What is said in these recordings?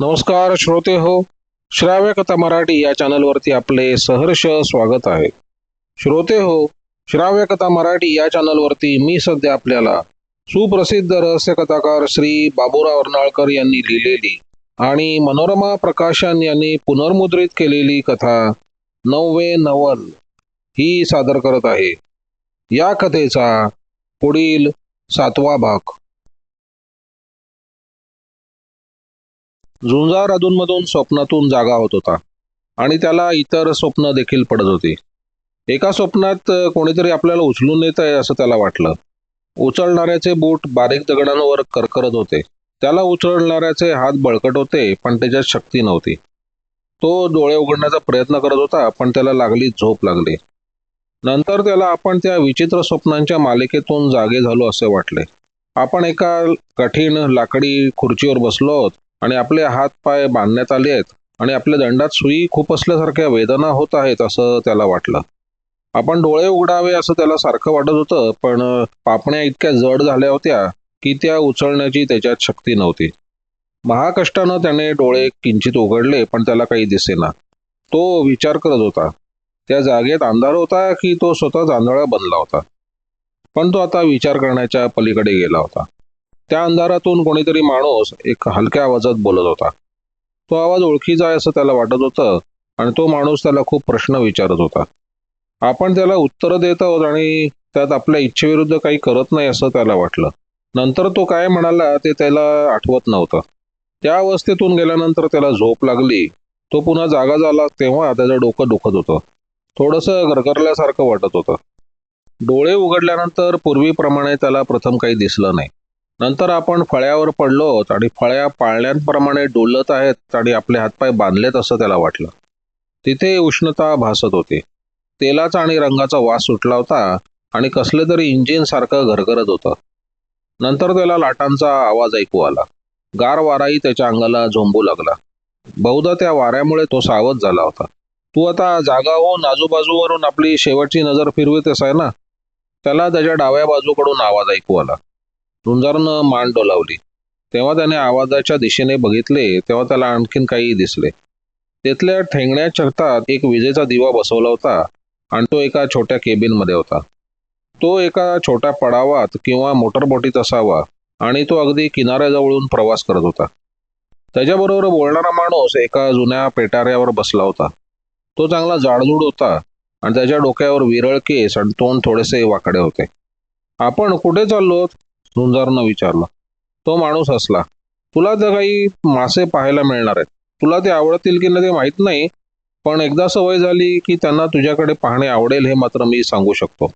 नमस्कार श्रोते हो. श्राव्य कथा मराठी या चॅनलवरती आपले सहर्ष स्वागत आहे. श्रोते हो श्राव्य कथा मराठी या चॅनलवरती मी सध्या आपल्याला सुप्रसिद्ध रहस्य कथाकार श्री बाबूराव अर्नाळकर यांनी लिहिलेली आणि मनोरमा प्रकाशन यांनी पुनर्मुद्रित केलेली कथा नववे नवल ही सादर करत आहे. या कथेचा पुढील सातवा भाग. झुंजार अधूनमधून स्वप्नातून जागा होत होता. आणि त्याला इतर स्वप्न देखील पडत होती. एका स्वप्नात कोणीतरी आपल्याला उचलून येत आहे असं त्याला वाटलं. उचलणाऱ्याचे बूट बारीक दगडांवर करकरत होते. त्याला उचलणाऱ्याचे हात बळकट होते पण त्याच्यात शक्ती नव्हती. तो डोळे उघडण्याचा प्रयत्न करत होता पण त्याला लागली झोप लागली. नंतर त्याला आपण त्या विचित्र स्वप्नांच्या मालिकेतून जागे झालो असे वाटले. आपण एका कठीण लाकडी खुर्चीवर बसलो आहोत. आणि आपले हात पाय बांधण्यात आले आहेत आणि आपल्या दंडात सुई खूप असल्यासारख्या वेदना होत आहेत असं त्याला वाटलं. आपण डोळे उघडावे असं त्याला सारखं वाटत होतं पण पापण्या इतक्या जड झाल्या होत्या की त्या उचलण्याची त्याच्यात शक्ती नव्हती. महाकष्टानं त्याने डोळे किंचित उघडले पण त्याला काही दिसेना. तो विचार करत होता. त्या जागेत अंधार होता की तो स्वतः आंधळा बनला होता. पण तो आता विचार करण्याच्या पलीकडे गेला होता. त्या अंधारातून कोणीतरी माणूस एक हलक्या आवाजात बोलत होता. तो आवाज ओळखीचा आहे असं त्याला वाटत होतं आणि तो माणूस त्याला खूप प्रश्न विचारत होता. आपण त्याला उत्तरं देत आहोत आणि त्यात आपल्या इच्छेविरुद्ध काही करत नाही असं त्याला वाटलं. नंतर तो काय म्हणाला ते त्याला आठवत नव्हतं. त्या अवस्थेतून गेल्यानंतर त्याला झोप लागली. तो पुन्हा जागा झाला तेव्हा त्याचं डोकं दुखत होतं. थोडंसं गरगरल्यासारखं वाटत होतं. डोळे उघडल्यानंतर पूर्वीप्रमाणे त्याला प्रथम काही दिसलं नाही. नंतर आपण फळ्यावर पडलो आणि फळ्या पाळण्यांप्रमाणे डोलत आहेत आणि आपले हातपाय बांधलेत असं त्याला वाटलं. तिथे उष्णता भासत होती. तेलाचा आणि रंगाचा वास सुटला होता आणि कसले तरी इंजिन सारखं घरघरत होतं. नंतर त्याला लाटांचा आवाज ऐकू आला. गार वाराही त्याच्या अंगाला झोंबू लागला. बहुधा त्या वाऱ्यामुळे तो सावध झाला होता. तू आता जागा होऊन आजूबाजूवरून आपली शेवटची नजर फिरवीत आहे ना? त्याला त्याच्या डाव्या बाजूकडून आवाज ऐकू आला. रुंजारनं मान डोलावली तेव्हा त्याने आवाजाच्या दिशेने बघितले तेव्हा त्याला आणखीन काही दिसले. तिथल्या ठेंगण्या छतात एक विजेचा दिवा बसवला होता आणि तो एका छोट्या केबिनमध्ये होता. तो एका छोट्या पडावात किंवा मोटरबोटीत असावा आणि तो अगदी किनाऱ्याजवळून प्रवास करत होता. त्याच्याबरोबर बोलणारा माणूस एका जुन्या पेटाऱ्यावर बसला होता. तो चांगला जाडजूड होता आणि त्याच्या डोक्यावर विरळ केस आणि तोंड थोडेसे वाकडे होते. आपण कुठे चाललो झुंजारनं विचारलं. तो माणूस असला तुला तर काही मासे पाहायला मिळणार आहेत. तुला ते आवडतील की नाही ते माहीत नाही. पण एकदा सवय झाली की त्यांना तुझ्याकडे पाहणे आवडेल हे मात्र मी सांगू शकतो.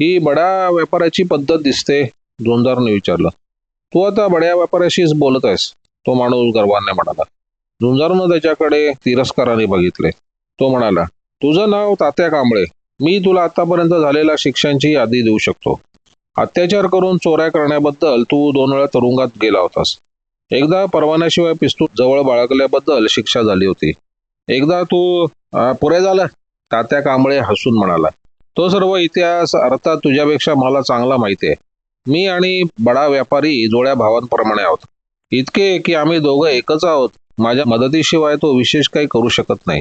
ही बड्या व्यापाऱ्याची पद्धत दिसते झुंजारने विचारलं. तू आता बड्या व्यापाऱ्याशीच बोलत आहेस तो माणूस गर्वाने म्हणाला. झुंजारनं त्याच्याकडे तिरस्काराने बघितले. तो म्हणाला तुझं नाव तात्या कांबळे. मी तुला आतापर्यंत झालेल्या शिक्षांची यादी देऊ शकतो. अत्याचार करून चोऱ्या करण्याबद्दल तू दोन वेळा तुरुंगात गेला होतास. एकदा परवान्याशिवाय पिस्तूल जवळ बाळगल्याबद्दल शिक्षा झाली होती. एकदा तू पुरे झालं. तात्या कांबळे हसून म्हणाला तो सर्व इतिहास अर्थात तुझ्यापेक्षा मला चांगला माहिती आहे. मी आणि बडा व्यापारी जोड्या भावांप्रमाणे आहोत. इतके की आम्ही दोघं एकच आहोत. माझ्या मदतीशिवाय तो विशेष काही करू शकत नाही.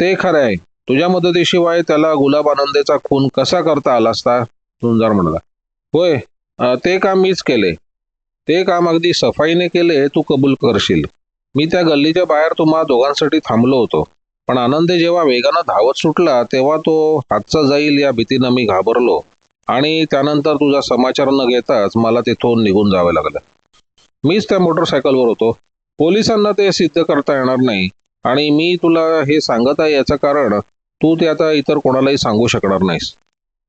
ते खरं आहे तुझ्या मदतीशिवाय त्याला गुलाब आनंदेचा खून कसा करता आला असता? तुंजार म्हणाला. होय. ते काम मीच केले ते काम अगदी सफाईने केले तू कबूल करशील. मी त्या गल्लीच्या बाहेर तुम्हा दोघांसाठी थांबलो होतो. पण आनंदे जेव्हा वेगानं धावत सुटला तेव्हा तो हातचा जाईल या भीतीनं मी घाबरलो. आणि त्यानंतर तुझा समाचार न घेताच मला तिथून निघून जावं लागलं. मीच त्या मोटरसायकलवर होतो. पोलिसांना ते सिद्ध करता येणार नाही. आणि मी तुला हे सांगत आहे याचं कारण तू ते आता इतर कोणालाही सांगू शकणार नाहीस.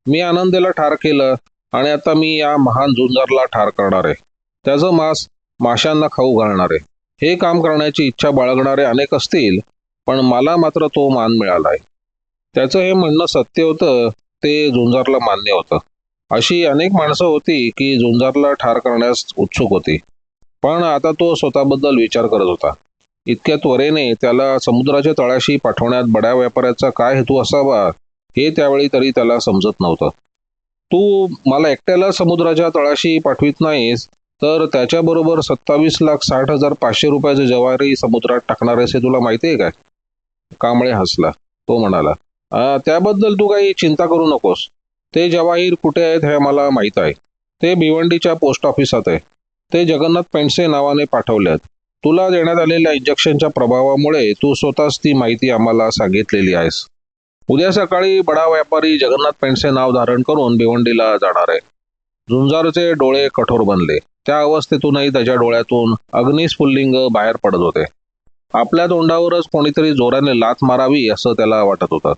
मी आनंदेला ठार केलं. आणि आता मी या महान झुंजारला ठार करणार आहे. त्याचं मांस माशांना खाऊ घालणार आहे. हे काम करण्याची इच्छा बाळगणारे अनेक असतील पण मला मात्र तो मान मिळाला आहे त्याचं हे म्हणणं सत्य होतं ते झुंजारला मान्य होतं. अशी अनेक माणसं होती की झुंजारला ठार करण्यास उत्सुक होती. पण आता तो स्वतःबद्दल विचार करत होता. इतक्या त्वरेने त्याला समुद्राच्या तळाशी पाठवण्यात बड्या व्यापाऱ्याचा काय हेतू असावा हे त्यावेळी तरी त्याला समजत नव्हतं. तू मला एकट्याला समुद्राच्या तळाशी पाठवित नाहीस तर त्याच्याबरोबर सत्तावीस लाख साठ हजार पाचशे रुपयाचे जवारी समुद्रात टाकणार आहेस हे तुला माहिती आहे काय? कांबळे हसला. तो म्हणाला त्याबद्दल तू काही चिंता करू नकोस. ते जवाहीर कुठे आहेत हे मला माहीत आहे. ते भिवंडीच्या पोस्ट ऑफिसात आहे. ते जगन्नाथ पेंडसे नावाने पाठवले आहेत. तुला देण्यात आलेल्या इंजेक्शनच्या प्रभावामुळे तू स्वतःच ती माहिती आम्हाला सांगितलेली आहेस. उद्या सकाळी बडा व्यापारी जगन्नाथ पेंडसे नाव धारण करून भिवंडीला जाणार आहे. झुंजारचे डोळे कठोर बनले. त्या अवस्थेतूनही त्याच्या डोळ्यातून अग्निस्फुल्लिंग बाहेर पडत होते. आपल्या तोंडावरच कोणीतरी जोराने लाथ मारावी असं त्याला वाटत होतं.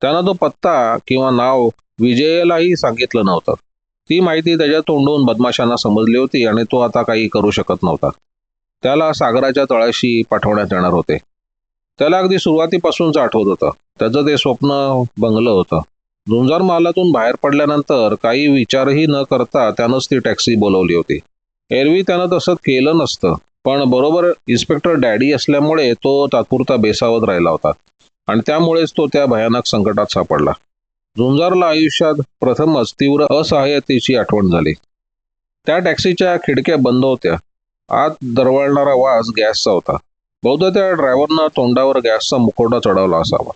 त्यानं तो पत्ता किंवा नाव विजयलाही सांगितलं नव्हतं. ती माहिती त्याच्या तोंडून बदमाशांना समजली होती आणि तो आता काही करू शकत नव्हता. त्याला सागराच्या तळाशी पाठवण्यात येणार होते. त्याला अगदी सुरुवातीपासूनच आठवत होतं. त्याचं ते स्वप्न बंगलं होतं. झुंजार मालातून बाहेर पडल्यानंतर काही विचारही न करता त्यानंच ती टॅक्सी बोलवली होती. एरवी त्यानं तसं केलं नसतं पण बरोबर इन्स्पेक्टर डॅडी असल्यामुळे तो तात्पुरता बेसावत राहिला होता आणि त्यामुळेच तो त्या भयानक संकटात सापडला. झुंजारला आयुष्यात प्रथमच तीव्र असहाय्यतेची आठवण झाली. त्या टॅक्सीच्या खिडक्या बंद होत्या. आत दरवळणारा वास गॅसचा होता. बहुधा त्या ड्रायव्हरनं तोंडावर गॅसचा मुखवटा चढवला असावा.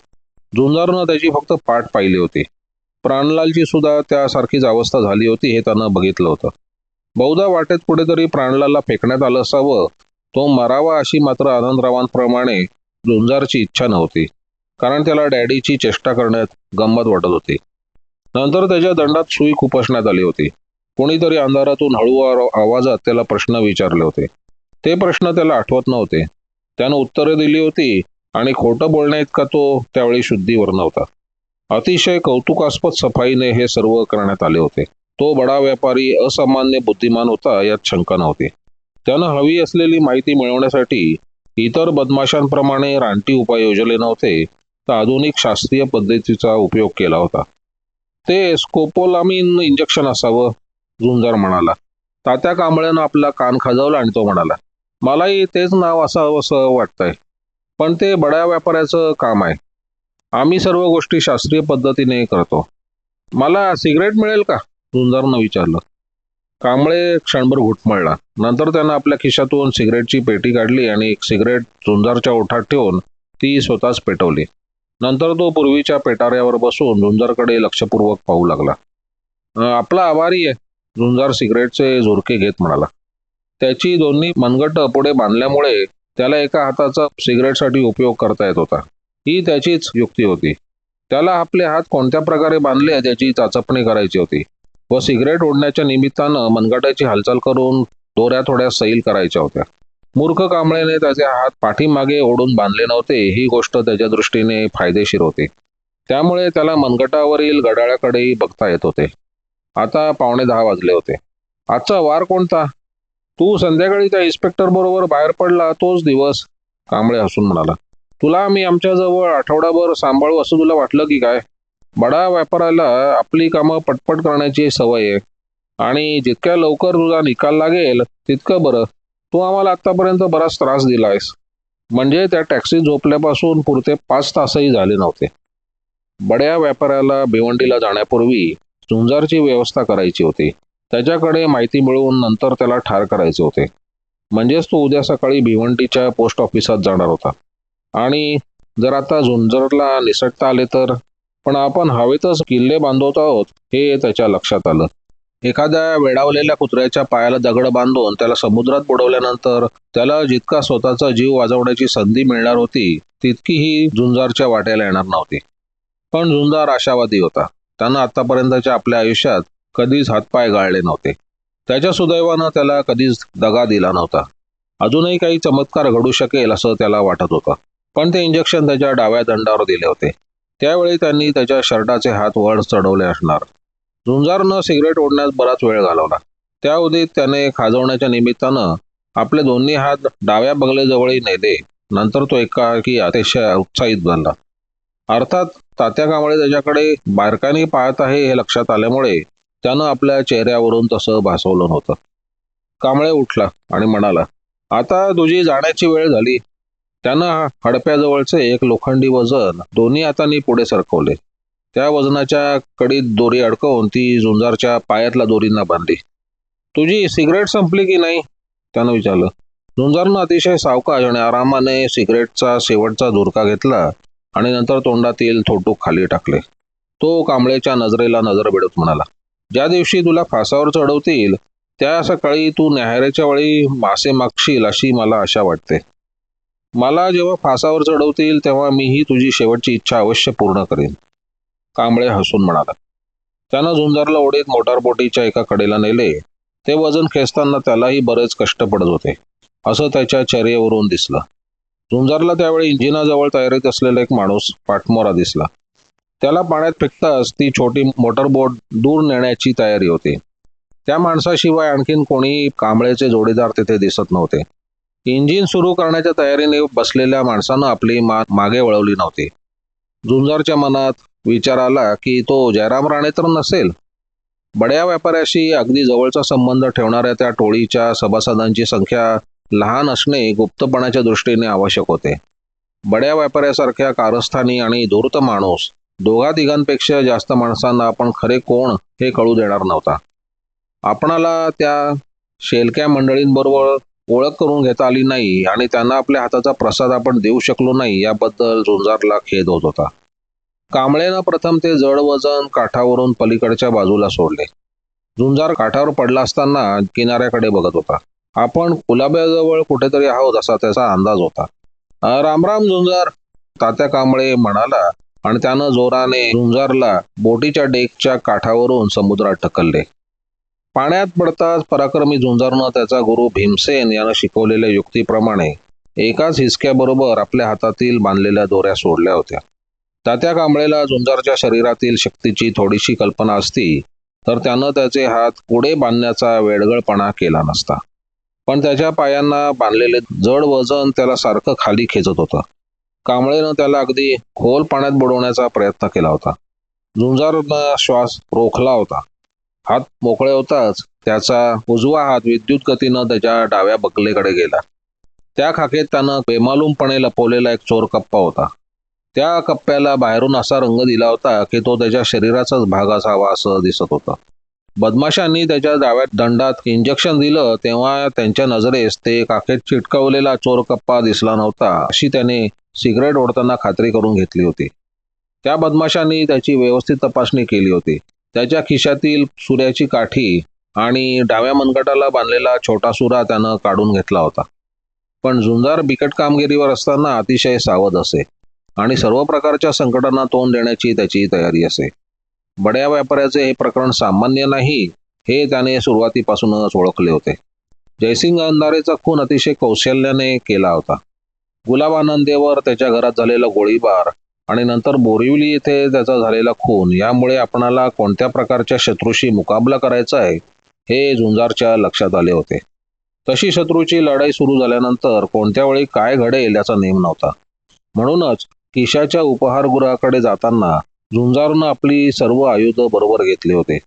झुंजारनं त्याची फक्त पाठ पाहिली होती. प्राणलालची सुद्धा त्यासारखीच अवस्था झाली होती हे त्यानं बघितलं होतं. बहुधा वाटेत कुठेतरी प्राणलालला फेकण्यात आलं असावं. तो मरावा अशी मात्र आनंदरावांप्रमाणे झुंजारची इच्छा नव्हती. कारण त्याला डॅडीची चेष्टा करण्यात गंमत वाटत होती. नंतर त्याच्या दंडात सुई खुपसण्यात आली होती. कोणीतरी अंधारातून हळू आवाजात त्याला प्रश्न विचारले होते. ते प्रश्न त्याला आठवत नव्हते. त्यानं उत्तरे दिली होती. आणि खोटं बोलण्या इतका तो त्यावेळी शुद्धीवर नव्हता. अतिशय कौतुकास्पद सफाईने हे सर्व करण्यात आले होते. तो बडा व्यापारी असामान्य बुद्धिमान होता यात शंका नव्हती. त्यानं हवी असलेली माहिती मिळवण्यासाठी इतर बदमाशांप्रमाणे रानटी उपाय योजले नव्हते तर आधुनिक शास्त्रीय पद्धतीचा उपयोग केला होता. ते स्कोपोलामिन इंजेक्शन असावं झुंजार म्हणाला. तात्या कांबळ्यानं आपला कान खाजवला आणि तो म्हणाला मलाही तेच नाव असावं असं वाटतंय. पण ते बड्या व्यापाऱ्याचं काम आहे. आम्ही सर्व गोष्टी शास्त्रीय पद्धतीने करतो. मला सिगरेट मिळेल का? झुंजारनं विचारलं. कांबळे क्षणभर घुटमळला नंतर त्यानं आपल्या खिशातून सिगरेटची पेटी काढली आणि एक सिगरेट झुंजारच्या ओठात ठेवून ती स्वतःच पेटवली. नंतर तो पूर्वीच्या पेटाऱ्यावर बसून झुंजारकडे लक्षपूर्वक पाहू लागला. आपला आभारी आहे झुंजार सिगरेटचे झुरके घेत म्हणाला. त्याची दोन्ही मनगट पुढे बांधल्यामुळे त्याला एका हाताचा सिगरेटसाठी उपयोग करता येत होता. ही त्याचीच युक्ती होती. त्याला आपले हात कोणत्या प्रकारे बांधले त्याची चाचपणी करायची होती. व सिगरेट ओढण्याच्या निमित्तानं मनगटाची हालचाल करून दोऱ्या थोड्या सैल करायच्या होत्या. मूर्ख कांबळेने त्याचे हात पाठीमागे ओढून बांधले नव्हते ही गोष्ट त्याच्या दृष्टीने फायदेशीर होती. त्यामुळे त्याला मनगटावरील गडाळ्याकडेही बघता येत होते. आता पावणे दहा वाजले होते. आजचा वार कोणता? तू संध्याकाळी त्या इन्स्पेक्टर बरोबर बाहेर पडला तोच दिवस कांबळे हसून म्हणाला. तुला मी आमच्याजवळ आठवडाभर सांभाळू असं तुला वाटलं की काय? बडा व्यापाराला आपली कामं पटपट करण्याची सवय आहे. आणि जितक्या लवकर तुझा निकाल लागेल तितकं बरं. तू आम्हाला आतापर्यंत बराच त्रास दिला आहेस म्हणजे त्या टॅक्सी झोपल्यापासून पुरते पाच तासही झाले नव्हते. बड्या व्यापाऱ्याला भिवंडीला जाण्यापूर्वी झुंजारची व्यवस्था करायची होती. त्याच्याकडे माहिती मिळवून नंतर त्याला ठार करायचे होते. म्हणजेच तो उद्या सकाळी भिवंडीच्या पोस्ट ऑफिसात जाणार होता. आणि जर आता झुंजरला निसटता आले तर? पण आपण हवेतच किल्ले बांधवत आहोत हे त्याच्या लक्षात आलं. एखाद्या वेडावलेल्या कुत्र्याच्या पायाला दगड बांधून त्याला समुद्रात बुडवल्यानंतर त्याला जितका स्वतःचा जीव वाजवण्याची संधी मिळणार होती तितकी ही झुंजारच्या वाट्याला येणार नव्हती. पण झुंजार आशावादी होता. त्यानं आतापर्यंतच्या आपल्या आयुष्यात कधीच हातपाय गाळले नव्हते. त्याच्या सुदैवानं त्याला कधीच दगा दिला नव्हता. अजूनही काही चमत्कार घडू शकेल असं त्याला वाटत होतं. पण ते इंजेक्शन त्याच्या डाव्या दंडावर दिले होते. त्यावेळी त्यांनी त्याच्या शर्टाचे हात वर चढवले असणार. झुंजारनं सिगरेट ओढण्यात बराच वेळ घालवला. त्या उदीत त्याने खाजवण्याच्या निमित्तानं आपले दोन्ही हात डाव्या बंगलेजवळही नेले. नंतर तो एकाकी अतिशय उत्साहित बनला. अर्थात तात्या कांबळे त्याच्याकडे बारकाने पाहत आहे हे लक्षात आल्यामुळे त्यानं आपल्या चेहऱ्यावरून तसं भासवलं नव्हतं. कांबळे उठला आणि म्हणाला आता तुझी जाण्याची वेळ झाली. त्यानं हडप्याजवळचे एक लोखंडी वजन दोन्ही हातांनी पुढे सरकवले. त्या वजनाच्या कडीत दोरी अडकवून ती झुंजारच्या पायातल्या दोरींना बांधली. तुझी सिगरेट संपली की नाही? त्यानं विचारलं. झुंजारनं अतिशय सावकाश आणि आरामाने सिगरेटचा शेवटचा धुरका घेतला आणि नंतर तोंडातील थोटूक खाली टाकले. तो कांबळेच्या नजरेला नजर भिडत म्हणाला ज्या दिवशी तुला फासावर चढवतील त्या सकाळी तू न्याहाऱ्याच्या वेळी मासे मागशील अशी मला आशा वाटते. मला जेव्हा फासावर चढवतील तेव्हा मीही तुझी शेवटची इच्छा अवश्य पूर्ण करेन. कांबळे हसून म्हणाला. त्यानं झुंजारला ओढीत मोटारबोटीच्या एका कडेला नेले. ते वजन खेचताना त्यालाही बरेच कष्ट पडत होते. असं त्याच्या चर्येवरून दिसलं. झुंजारला त्यावेळी इंजिनाजवळ तयारीत असलेला एक माणूस पाठमोरा दिसला. त्याला पाण्यात फेकताच ती छोटी मोटरबोट दूर नेण्याची तयारी होती. त्या माणसाशिवाय आणखीन कोणी कांबळेचे जोडीदार तिथे दिसत नव्हते. इंजिन सुरू करण्याच्या तयारीने बसलेल्या माणसानं आपली मान मागे वळवली नव्हती. झुंजारच्या मनात विचार आला की तो जयराम राणे तर नसेल. बड्या व्यापाऱ्याशी अगदी जवळचा संबंध ठेवणाऱ्या त्या टोळीच्या सभासदांची संख्या लहान असणे गुप्तपणाच्या दृष्टीने आवश्यक होते. बड्या व्यापाऱ्यासारख्या कारस्थानी आणि धूर्त माणूस दोघा तिघांपेक्षा जास्त माणसांना आपण खरे कोण हे कळू देणार नव्हता. आपणाला त्या शेलक्या मंडळींबरोबर ओळख करून घेता आली नाही आणि त्यांना आपल्या हाताचा प्रसाद आपण देऊ शकलो नाही याबद्दल झुंजारला खेद होत होता. कांबळेनं प्रथम ते जड वजन काठावरून पलीकडच्या बाजूला सोडले. झुंजार काठावर पडला असताना किनाऱ्याकडे बघत होता. आपण कुलाब्याजवळ कुठेतरी आहोत असा त्याचा अंदाज होता. रामराम झुंजार तात्या कांबळे म्हणाला आणि त्यानं जोराने झुंजारला बोटीच्या डेकच्या काठावरून समुद्रात ढकलले. पाण्यात पडताच पराक्रमी झुंजारनं त्याचा गुरु भीमसेन यानं शिकवलेल्या युक्तीप्रमाणे एकाच हिसक्याबरोबर आपल्या हातातील बांधलेल्या दोऱ्या सोडल्या होत्या. तात्या कांबळेला झुंजारच्या शरीरातील शक्तीची थोडीशी कल्पना असती तर त्यानं त्याचे हात पुढे बांधण्याचा वेडगळपणा केला नसता. पण त्याच्या पायांना बांधलेले जड वजन त्याला सारखं खाली खेचत होतं. कांबळेनं त्याला अगदी खोल पाण्यात बुडवण्याचा प्रयत्न केला होता. झुंजारनं श्वास रोखला होता. हात मोकळे होताच त्याचा उजवा हात विद्युत गतीनं त्याच्या डाव्या बकलेकडे गेला. त्या खाकेत त्यानं बेमालूमपणे लपवलेला एक चोर कप्पा होता. त्या कप्प्याला बाहेरून असा रंग दिला होता की तो त्याच्या शरीराचाच भाग असावा असं दिसत होतं. बदमाशांनी त्याच्या डाव्या दंडात इंजेक्शन दिलं तेव्हा त्यांच्या नजरेस ते काखेत चिटकवलेला चोर कप्पा दिसला नव्हता अशी त्याने सिगरेट ओढताना खात्री करून घेतली होती. त्या बदमाशांनी त्याची व्यवस्थित तपासणी केली होती. त्याच्या खिशातील सुऱ्याची काठी आणि डाव्या मनगटाला बांधलेला छोटा सुरा त्यानं काढून घेतला होता. पण झुंजार बिकट कामगिरीवर असताना अतिशय सावध असे आणि सर्व प्रकारच्या संकटांना तोंड देण्याची त्याची तयारी असे. बड्या व्यापाऱ्याचे हे प्रकरण सामान्य नाही हे त्याने सुरुवातीपासूनच ओळखले होते. जयसिंग अंधारेचा खून अतिशय कौशल्याने केला होता. गुलाब आनंदेवर त्याच्या घरात झालेला गोळीबार आणि नंतर बोरिवली येथे त्याचा झालेला खून यामुळे आपणाला कोणत्या प्रकारच्या शत्रूशी मुकाबला करायचा आहे हे झुंजारच्या लक्षात आले होते. तशी शत्रूची लढाई सुरू झाल्यानंतर कोणत्या वेळी काय घडेल याचा नेम नव्हता. म्हणूनच किशाच्या उपहारगृहाकडे जाताना झुंजारनं आपली सर्व आयुध बरोबर घेतले होते.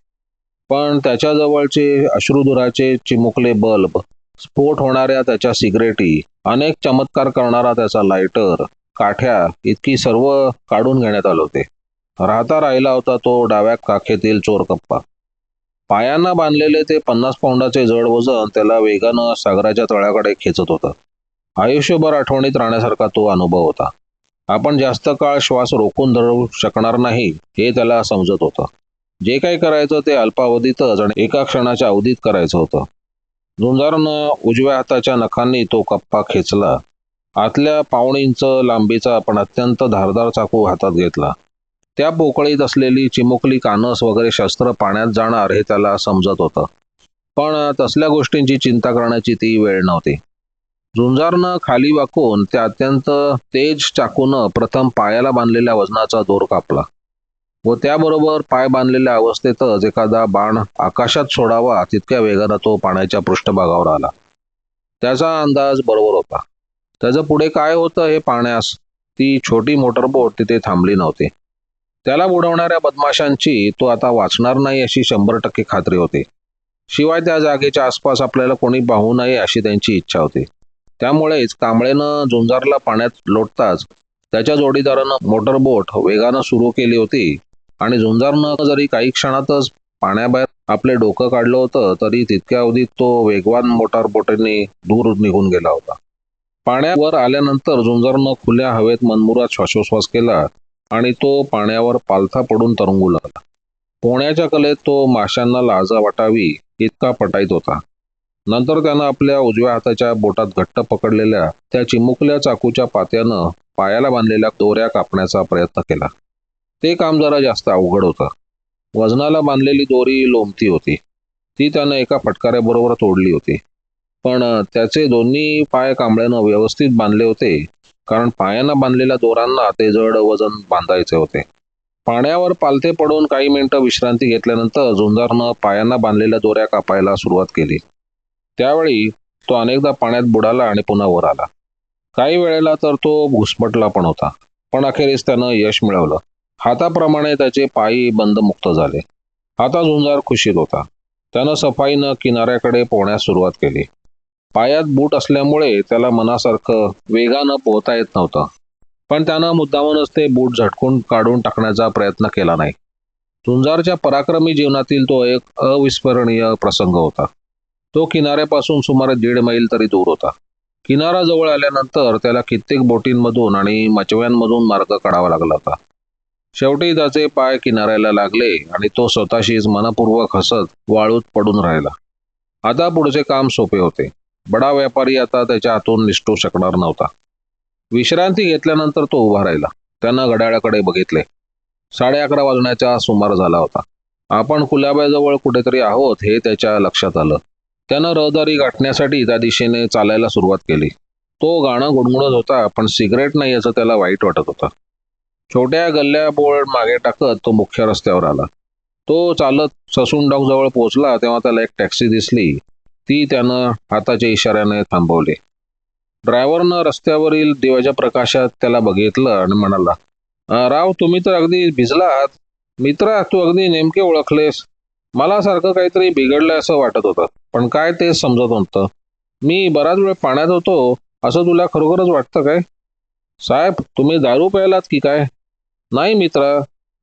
पण त्याच्याजवळचे अश्रुधुराचे चिमुकले बल्ब स्फोट होणाऱ्या त्याच्या सिगरेटी अनेक चमत्कार करणारा त्याचा लायटर काठ्या इतकी सर्व काढून घेण्यात आले होते. राहता राहिला होता तो डाव्या काखेतील चोर कप्पा पायांना बांधलेले ते पन्नास पाऊंडाचे जड वजन त्याला वेगानं सागराच्या तळ्याकडे खेचत होतं. आयुष्यभर आठवणीत राहण्यासारखा तो अनुभव होता. आपण जास्त काळ श्वास रोखून धरू शकणार नाही हे त्याला समजत होतं. जे काही करायचं ते अल्पावधीतच आणि एका क्षणाच्या अवधीत करायचं होतं. झुंजारनं उजव्या हाताच्या नखांनी तो कप्पा खेचला. आतल्या पाऊण इंच लांबीचा पण अत्यंत धारदार चाकू हातात घेतला. त्या पोकळीत असलेली चिमुकली कानस वगैरे शस्त्र पाण्यात जाणार हे त्याला समजत होतं. पण तसल्या गोष्टींची चिंता करण्याची ती वेळ नव्हती. झुंजारनं खाली वाकून त्या अत्यंत तेज चाकूनं प्रथम पायाला बांधलेल्या वजनाचा दोर कापला. व त्याबरोबर पाय बांधलेल्या अवस्थेतच एखादा बाण आकाशात सोडावा तितक्या वेगानं तो पाण्याच्या पृष्ठभागावर आला. त्याचा अंदाज बरोबर होता. त्याचं पुढे काय होतं हे पाहण्यास ती छोटी मोटरबोट तिथे थांबली नव्हती. त्याला बुडवणाऱ्या बदमाशांची तो आता वाचणार नाही अशी शंभर टक्के खात्री होती. शिवाय त्या जागेच्या आसपास आपल्याला कोणी पाहू नये अशी त्यांची इच्छा होती. त्यामुळेच कांबळेनं झुंजारला पाण्यात लोटताच त्याच्या जोडीदारानं मोटरबोट वेगानं सुरू केली होती. आणि झुंजारनं जरी काही क्षणातच पाण्याबाहेर आपले डोकं काढलं होतं तरी तितक्या अवधीत तो वेगवान मोटार बोटीने दूर निघून गेला होता. पाण्यावर आल्यानंतर झुंजारनं खुल्या हवेत मनमुरात श्वासोश्वास केला आणि तो पाण्यावर पालथा पडून तरंगू लागला. पोहण्याच्या कलेत तो माशांना लाजा वाटावी इतका पटाईत होता. नंतर त्यानं आपल्या उजव्या हाताच्या बोटात घट्ट पकडलेल्या त्या चिमुकल्या चाकूच्या पात्यानं पायाला बांधलेल्या दोऱ्या कापण्याचा प्रयत्न केला. ते काम जरा जास्त अवघड होतं. वजनाला बांधलेली दोरी लोंबती होती. ती त्यानं एका फटकाऱ्याबरोबर तोडली होती. पण त्याचे दोन्ही पाय कांबळ्यानं व्यवस्थित बांधले होते. कारण पायांना बांधलेल्या दोरांना ते जड वजन बांधायचे होते. पाण्यावर पालथे पडून काही मिनिटं विश्रांती घेतल्यानंतर झुंजारनं पायांना बांधलेल्या दोऱ्या कापायला सुरुवात केली. त्यावेळी तो अनेकदा पाण्यात बुडाला आणि पुन्हा वर आला. काही वेळेला तर तो घुसमटला पण होता. पण अखेरीस त्यानं यश मिळवलं. हाताप्रमाणे त्याचे पायी बंदमुक्त झाले. आता झुंजार खुशीत होता. त्यानं सफाईनं किनाऱ्याकडे पोहण्यास सुरुवात केली. पायात बूट असल्यामुळे त्याला मनासारखं वेगानं पोहता येत नव्हतं. पण त्यानं मुद्दामूनच ते बूट झटकून काढून टाकण्याचा प्रयत्न केला नाही. झुंजारच्या पराक्रमी जीवनातील तो एक अविस्मरणीय प्रसंग होता. तो किनाऱ्यापासून सुमारे दीड मैल तरी दूर होता. किनारा जवळ आल्यानंतर त्याला कित्येक बोटींमधून आणि मचव्यांमधून मार्ग काढावा लागला होता. शेवटी त्याचे पाय किनाऱ्याला लागले आणि तो स्वतःशीच मनपूर्वक हसत वाळूत पडून राहिला. आता पुढचे काम सोपे होते. बडा व्यापारी आता त्याच्या हातून निष्ठू शकणार नव्हता. विश्रांती घेतल्यानंतर तो उभा राहिला. त्यानं घड्याळाकडे बघितले. साडे अकरा वाजण्याचा सुमार झाला होता. आपण कुलाब्याजवळ कुठेतरी आहोत हे त्याच्या लक्षात आलं. त्यानं रहदारी गाठण्यासाठी त्या दिशेने चालायला सुरुवात केली. तो गाणं गुणगुणत होता पण सिगरेट नाही याचं त्याला वाईट वाटत होतं. छोट्या गल्ल्या बोळ मागे टाकत तो मुख्य रस्त्यावर आला. तो चालत ससून डॉक जवळ पोहोचला तेव्हा त्याला एक टॅक्सी दिसली. ती त्यानं हाताच्या इशाऱ्याने थांबवली. ड्रायव्हरनं रस्त्यावरील दिव्याच्या प्रकाशात त्याला बघितलं आणि म्हणाला राव तुम्ही तर अगदी भिजला आहात मित्रा तू अगदी नेमके ओळखलेस. मला सारखं काहीतरी बिघडलंय असं वाटत होतं पण काय तेच समजत नव्हतं. मी बराच वेळ पाण्यात होतो असं तुला खरोखरच वाटतं काय? साहेब तुम्ही दारू प्यायलात की काय? नाही मित्रा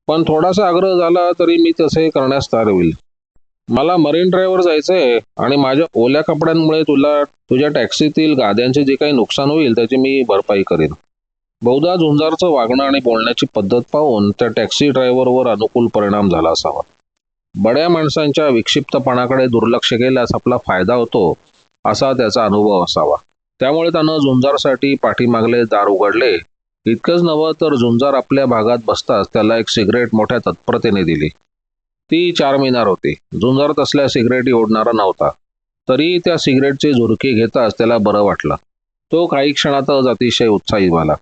पण थोडासा आग्रह झाला तरी मी तसे करण्यास तयार होईल. मला मरीन ड्राईव्हवर जायचंय आणि माझ्या ओल्या कपड्यांमुळे तुला तुझ्या टॅक्सीतील गाद्यांचे जे काही नुकसान होईल त्याची मी भरपाई करेन. बहुधा झुंजारचं वागणं आणि बोलण्याची पद्धत पाहून त्या टॅक्सी ड्रायव्हरवर अनुकूल परिणाम झाला असावा. बड्या माणसांच्या विक्षिप्तपणाकडे दुर्लक्ष केल्यास आपला फायदा होतो असा त्याचा अनुभव असावा. त्यामुळे त्यानं झुंजारसाठी पाठीमागले दार उघडले इतकंच नवं तर झुंजार आपल्या भागात बसताच त्याला एक सिगरेट मोठ्या तत्परतेने दिली. ती चार मिनार होती. झुंजार तसल्या सिगरेटी ओढणारा नव्हता. तरी त्या सिगरेटचे झुरके घेताच त्याला बरं वाटलं. तो काही क्षणातच अतिशय उत्साही झाला.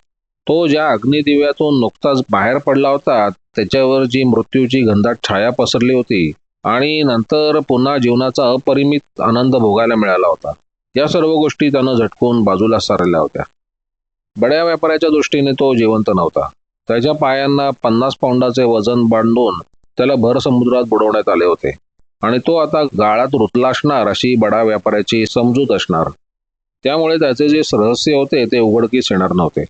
तो ज्या अग्निदिव्यातून नुकताच बाहेर पडला होता त्याच्यावर जी मृत्यूची घनदाट छाया पसरली होती आणि नंतर पुन्हा जीवनाचा अपरिमित आनंद भोगायला मिळाला होता. या सर्व गोष्टी त्यानं झटकून बाजूला सारल्या होत्या. बड्या व्यापाऱ्याच्या दृष्टीने तो जिवंत नव्हता. त्याच्या पायांना पन्नास पाऊंडाचे वजन बांधून त्याला भर समुद्रात बुडवण्यात आले होते. आणि तो आता गाळात रुतला असणार अशी बडा व्यापाऱ्याची समजूत असणार. त्यामुळे त्याचे जे रहस्य होते ते उघडकीस येणार नव्हते.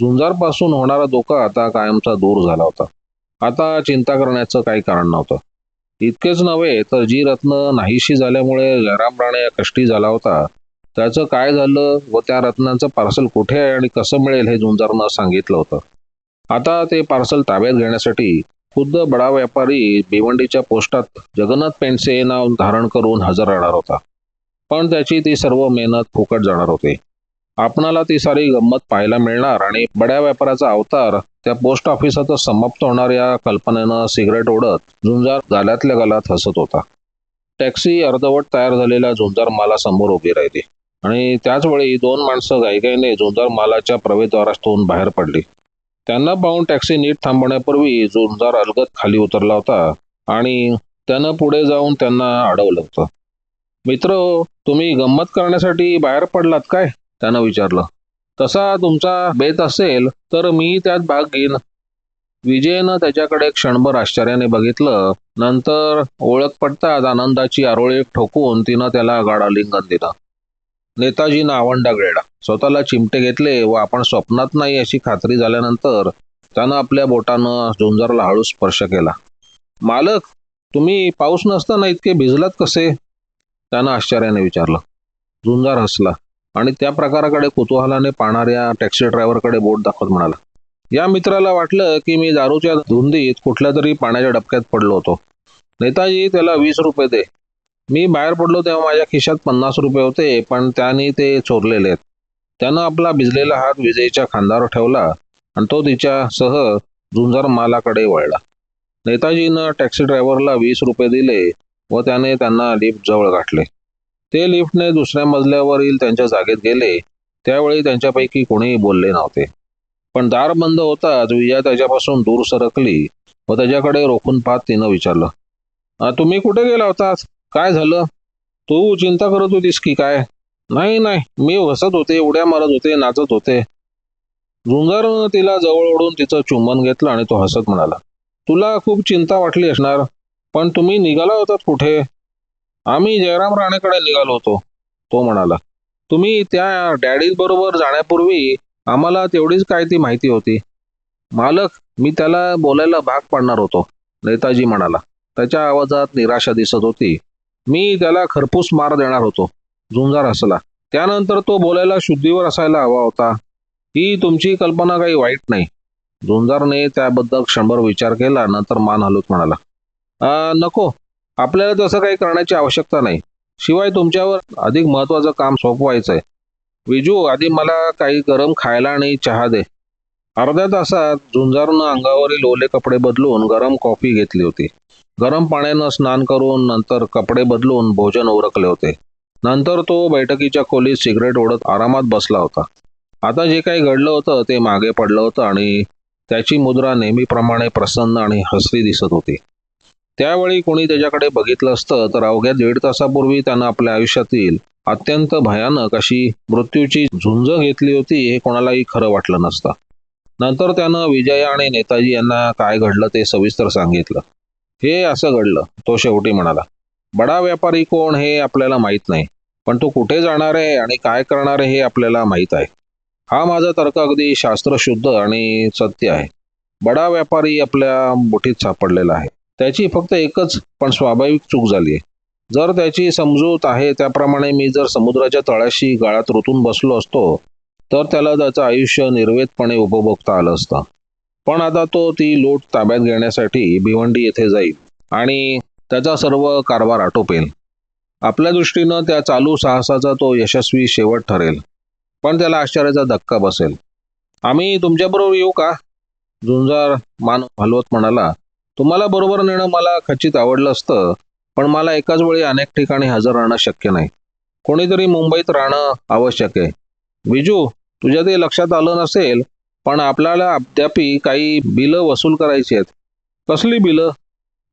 झुंजारपासून होणारा धोका आता कायमचा दूर झाला होता. आता चिंता करण्याचं काही कारण नव्हतं. इतकेच नव्हे तर जी रत्न नाहीशी झाल्यामुळे जयराम राणे कष्टी झाला होता त्याचं काय झालं व त्या रत्नांचं पार्सल कुठे आहे आणि कसं मिळेल हे झुंजारनं सांगितलं होतं. आता ते पार्सल ताब्यात घेण्यासाठी खुद्द बडा व्यापारी भिवंडीच्या पोस्टात जगन्नाथ पेंडसे नाव धारण करून हजर राहणार होता. पण त्याची ती सर्व मेहनत फुकट जाणार होती. आपणाला ती सारी गंमत पाहायला मिळणार आणि बड्या व्यापाराचा अवतार त्या पोस्ट ऑफिसातच समाप्त होणार या कल्पनेनं सिगरेट ओढत झुंजार गाल्यातल्या गालात हसत होता. टॅक्सी अर्धवट तयार झालेल्या झुंजार मला समोर उभी राहिली. आणि त्याचवेळी दोन माणसं गायगाईने झुंजार मालाच्या प्रवेशद्वारातून बाहेर पडली. त्यांना पाहून टॅक्सी नीट थांबवण्यापूर्वी झुंजार अलगत खाली उतरला होता आणि त्यानं पुढे जाऊन त्यांना अडवलं होतं. मित्र तुम्ही गंमत करण्यासाठी बाहेर पडलात काय? त्यानं विचारलं. तसा तुमचा बेत असेल तर मी त्यात भाग घेईन. विजयनं त्याच्याकडे क्षणभर आश्चर्याने बघितलं. नंतर ओळख पडताच आनंदाची आरोळी ठोकून तिनं त्याला गाडालिंगन आलिंगन दिलं. नेताजीनं आवंडा गिळला स्वतःला चिमटे घेतले व आपण स्वप्नात नाही अशी खात्री झाल्यानंतर त्यानं आपल्या बोटानं झुंजारला हळू स्पर्श केला. मालक तुम्ही पाऊस नसताना इतके भिजलात कसे? त्यानं आश्चर्याने विचारलं. झुंजार हसला आणि त्या प्रकाराकडे कुतूहलाने पाहणाऱ्या टॅक्सी ड्रायव्हरकडे बोट दाखवत म्हणाला या मित्राला वाटलं की मी दारूच्या धुंदीत कुठल्या तरी पाण्याच्या डबक्यात पडलो होतो. नेताजी त्याला वीस रुपये दे. मी बाहेर पडलो तेव्हा माझ्या खिशात पन्नास रुपये होते पण त्याने ते चोरलेले आहेत. त्यानं आपला भिजलेला हात विजयच्या खांद्यावर ठेवला आणि तो तिच्यासह झुंजार मालाकडे वळला. नेताजीनं टॅक्सी ड्रायव्हरला वीस रुपये दिले व त्याने त्यांना लिफ्ट जवळ गाठले ते लिफ्टने दुसऱ्या मजल्यावरील त्यांच्या जागेत गेले. त्यावेळी त्यांच्यापैकी कोणीही बोलले नव्हते. पण दार बंद होताच विजया त्याच्यापासून दूर सरकली व त्याच्याकडे रोखून पाहत तिनं विचारलं तुम्ही कुठे गेला होतात काय झालं? तू चिंता करत होतीस की काय? नाही नाही. मी हसत होते उड्या मारत होते नाचत होते. झुंजारनं तिला जवळ ओढून तिचं चुंबन घेतलं आणि तो हसत म्हणाला तुला खूप चिंता वाटली असणार पण तुम्ही निघाला होतात कुठे? आम्ही जयराम राणेकडे निघालो होतो. तो म्हणाला तुम्ही त्या डॅडी बरोबर जाण्यापूर्वी आम्हाला तेवढीच काय ती माहिती होती? मालक मी त्याला बोलायला भाग पाडणार होतो. नेताजी म्हणाला त्याच्या आवाजात निराशा दिसत होती. मी त्याला खरपूस मार देणार होतो. झुंजार हसला. त्यानंतर तो बोलायला शुद्धीवर असायला हवा होता. ही तुमची कल्पना काही वाईट नाही. झुंजारने त्याबद्दल क्षणभर विचार केला नंतर मान हलवत म्हणाला नको. आपल्याला तसं काही करण्याची आवश्यकता नाही. शिवाय तुमच्यावर अधिक महत्वाचं काम सोपवायचं आहे विजू आधी मला काही गरम खायला आणि चहा दे. अर्ध्या तासात झुंजारून अंगावरील ओले कपडे बदलून गरम कॉफी घेतली होती. गरम पाण्यानं स्नान करून नंतर कपडे बदलून भोजन उरकले होते. नंतर तो बैठकीच्या खोलीत सिगरेट ओढत आरामात बसला होता. आता जे काही घडलं होतं ते मागे पडलं होतं आणि त्याची मुद्रा नेहमीप्रमाणे प्रसन्न आणि हसरी दिसत होती. त्यावेळी कोणी त्याच्याकडे बघितलं असतं तर अवघ्या दीड तासापूर्वी त्यानं आपल्या आयुष्यातील अत्यंत भयानक अशी मृत्यूची झुंज घेतली होती हे कोणालाही खरं वाटलं नसतं. नंतर त्यानं विजय आणि नेताजी यांना काय घडलं ते सविस्तर सांगितलं. हे असं घडलं तो शेवटी म्हणाला. बडा व्यापारी कोण हे आपल्याला माहीत नाही पण तो कुठे जाणार आहे आणि काय करणार आहे हे आपल्याला माहीत आहे. हा माझा तर्क अगदी शास्त्रशुद्ध आणि सत्य आहे. बडा व्यापारी आपल्या मुठीत सापडलेला आहे. त्याची फक्त एकच पण स्वाभाविक चूक झाली आहे. जर त्याची समजूत आहे त्याप्रमाणे मी जर समुद्राच्या तळाशी गाळात रुतून बसलो असतो तर त्याला त्याचं आयुष्य निर्वेदपणे उपभोगता आलं असतं. पण आता तो ती लूट ताब्यात घेण्यासाठी भिवंडी येथे जाईल आणि त्याचा सर्व कारभार आटोपेल. आपल्या दृष्टीनं त्या चालू साहसाचा तो यशस्वी शेवट ठरेल. पण त्याला आश्चर्याचा धक्का बसेल. आम्ही तुमच्याबरोबर येऊ का? झुंजार मान हलवत म्हणाला तुम्हाला बरोबर नेणं मला खचित आवडलं असतं पण मला एकाच वेळी अनेक ठिकाणी हजर राहणं शक्य नाही. कोणीतरी मुंबईत राहणं आवश्यक आहे. विजू तुझ्या ते लक्षात आलं नसेल पण आपल्याला अद्यापी काही बिलं वसूल करायची आहेत. कसली बिलं?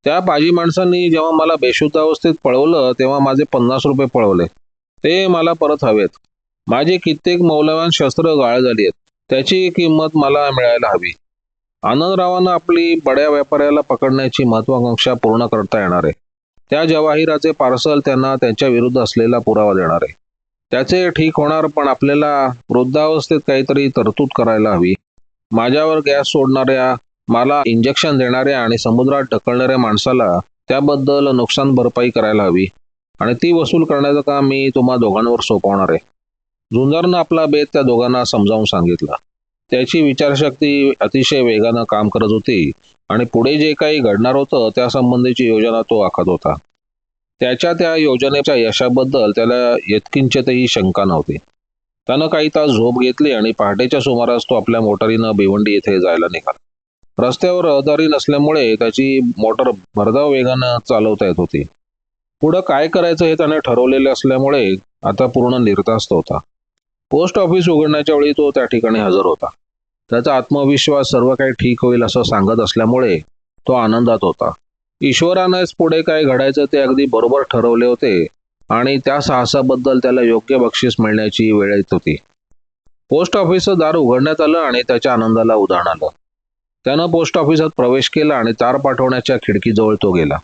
त्या पाजी माणसांनी जेव्हा मला बेशुद्ध अवस्थेत पळवलं तेव्हा माझे पन्नास रुपये पळवले. ते मला परत हवेत. माझे कित्येक मौल्यवान शस्त्र गाळ झाली आहेत. त्याची किंमत मला मिळायला हवी. आनंदरावांना आपली बड्या व्यापाऱ्याला पकडण्याची महत्वाकांक्षा पूर्ण करता येणार आहे. त्या जवाहिराचे पार्सल त्यांना त्यांच्या विरुद्ध असलेला पुरावा देणार आहे. त्याचे ठीक होणार पण आपल्याला वृद्धावस्थेत काहीतरी तरतूद करायला हवी. माझ्यावर गॅस सोडणाऱ्या मला इंजेक्शन देणाऱ्या आणि समुद्रात ढकलणाऱ्या माणसाला त्याबद्दल नुकसान भरपाई करायला हवी. आणि ती वसूल करण्याचं काम मी तुम्हा दोघांवर सोपवणार आहे. झुंजारनं आपला बेत त्या दोघांना समजावून सांगितला. त्याची विचारशक्ती अतिशय वेगानं काम करत होती आणि पुढे जे काही घडणार होतं त्यासंबंधीची योजना तो आखत होता. त्याच्या त्या योजनेच्या यशाबद्दल त्याला यत्किंचितही शंका नव्हती. त्यानं काही तास झोप घेतली आणि पहाटेच्या सुमारास तो आपल्या मोटारीनं भिवंडी येथे जायला निघाला. रस्त्यावर रहदारी नसल्यामुळे त्याची मोटर भरधाव वेगानं चालवता येत होती. पुढं काय करायचं हे त्याने ठरवलेले असल्यामुळे आता पूर्ण निर्धास्त होता. पोस्ट ऑफिस उघडण्याच्या वेळी तो त्या ठिकाणी हजर होता. त्याचा आत्मविश्वास सर्व काही ठीक होईल असं सांगत असल्यामुळे तो आनंदात होता. ईश्वरानेच पुढे काय घडायचं ते अगदी बरोबर ठरवले होते. आणि त्या साहसाबद्दल त्याला योग्य बक्षीस मिळण्याची वेळ येत होती. पोस्ट ऑफिसचं दार उघडण्यात आलं आणि त्याच्या आनंदाला उदाहरण आलं. त्यानं पोस्ट ऑफिसात प्रवेश केला आणि तार पाठवण्याच्या खिडकीजवळ तो गेला.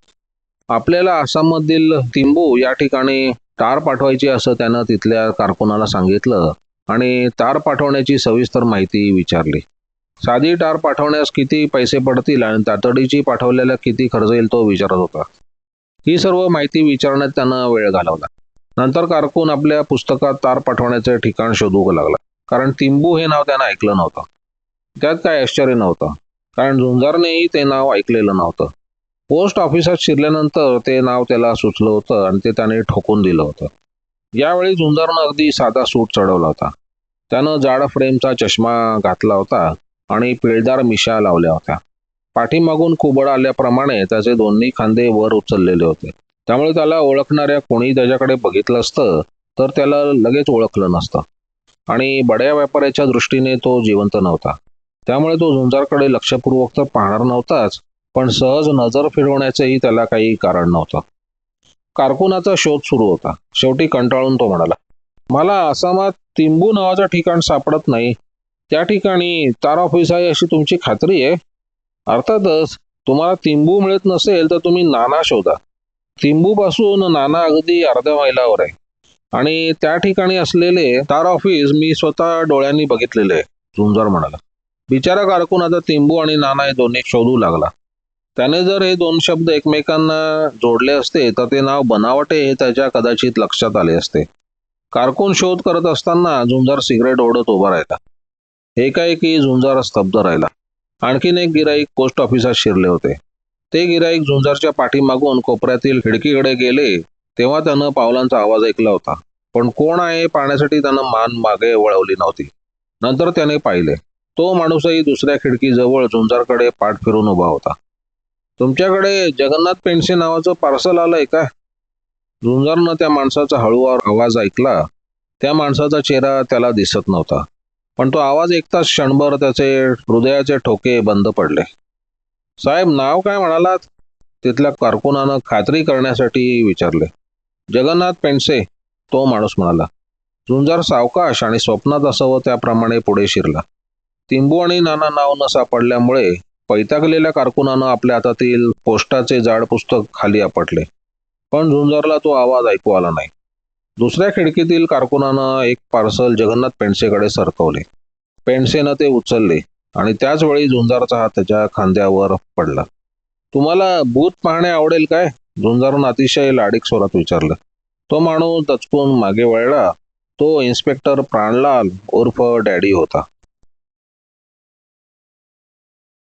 आपल्याला आसाममधील तिंबू या ठिकाणी तार पाठवायची असं त्यानं तिथल्या कारकुनाला सांगितलं आणि तार पाठवण्याची सविस्तर माहिती विचारली. साधी तार पाठवण्यास किती पैसे पडतील आणि तातडीची पाठवलेला किती खर्च येईल तो विचारत होता. ही सर्व माहिती विचारण्यात त्यानं वेळ घालवला. नंतर कारकून आपल्या पुस्तकात तार पाठवण्याचे ठिकाण शोधू लागला. कारण तिंबू हे नाव त्यानं ऐकलं नव्हतं. त्यात काय आश्चर्य नव्हतं. कारण झुंजारनेही ते नाव ऐकलेलं नव्हतं. पोस्ट ऑफिसात शिरल्यानंतर ते नाव त्याला सुचलं होतं आणि ते त्याने ठोकून दिलं होतं. यावेळी झुंजारनं अगदी साधा सूट चढवला होता. त्यानं जाड फ्रेमचा चष्मा घातला होता. आणि पिळदार मिशा लावल्या होत्या. पाठीमागून कुबड आल्याप्रमाणे त्याचे दोन्ही खांदे वर उचललेले होते. त्यामुळे त्याला ओळखणाऱ्या कोणी त्याच्याकडे बघितलं असतं तर त्याला लगेच ओळखलं नसतं. आणि बड्या व्यापाऱ्याच्या दृष्टीने तो जिवंत नव्हता. त्यामुळे तो झुंजारकडे लक्षपूर्वक तर पाहणार नव्हताच पण सहज नजर फिरवण्याचंही त्याला काही कारण नव्हतं. कारकुनाचा शोध सुरू होता. शेवटी कंटाळून तो म्हणाला मला आसामात तिंबू नावाचं ठिकाण सापडत नाही त्या ठिकाणी तार ऑफिस आहे अशी तुमची खात्री आहे. अर्थातच तुम्हाला तिंबू मिळत नसेल तर तुम्ही नाना शोधा. तिंबू पासून नाना अगदी अर्ध्या मैलावर आहे. आणि त्या ठिकाणी असलेले तार ऑफिस मी स्वतः डोळ्यांनी बघितलेले आहे. झुंजार म्हणाला. बिचारा कारकून आता तिंबू आणि नाना हे दोन्ही शोधू लागला. त्याने जर हे दोन शब्द एकमेकांना जोडले असते तर ते नाव बनावटे हे त्याच्या कदाचित लक्षात आले असते. कारकून शोध करत असताना झुंजार सिगरेट ओढत उभा राहिला. एकाएकी झुंजार स्तब्ध राहिला. आणखीन एक गिराईक पोस्ट ऑफिसात शिरले होते. ते गिराईक झुंजारच्या पाठीमागून कोपऱ्यातील खिडकीकडे गेले तेव्हा त्यानं पावलांचा आवाज ऐकला होता. पण कोण आहे पाहण्यासाठी त्यानं मान मागे वळवली नव्हती. नंतर त्याने पाहिले. तो माणूसही दुसऱ्या खिडकीजवळ झुंजारकडे पाठ फिरून उभा होता. तुमच्याकडे जगन्नाथ पेंडसे नावाचं पार्सल आलंय का? झुंजारनं त्या माणसाचा हळूवार आवाज ऐकला. त्या माणसाचा चेहरा त्याला दिसत नव्हता. पण तो आवाज ऐकताच क्षणभर त्याचे हृदयाचे ठोके बंद पडले. साहेब नाव काय म्हणालात? तिथल्या कारकुनानं खात्री करण्यासाठी विचारले. जगन्नाथ पेंडसे तो माणूस म्हणाला. झुंजार सावकाश आणि स्वप्नात असावं त्याप्रमाणे पुढे शिरला. तिंबू आणि नाना नाव न सापडल्यामुळे पैतागलेल्या कारकुनानं आपल्या हातातील पोस्टाचे जाड पुस्तक खाली आपटले. पण झुंजारला तो आवाज ऐकू आला नाही. दुसऱ्या खिडकीतील कारकुनानं एक पार्सल जगन्नाथ पेंडसेकडे सरकवले. पेंडसेनं ते उचलले आणि त्याच वेळी झुंजारचा हात त्याच्या खांद्यावर पडला. तुम्हाला भूत पाहणे आवडेल काय? झुंजारनं अतिशय लाडीक स्वरात विचारलं. तो माणूस दचकून मागे वळला. तो इन्स्पेक्टर प्राणलाल उर्फ डॅडी होता.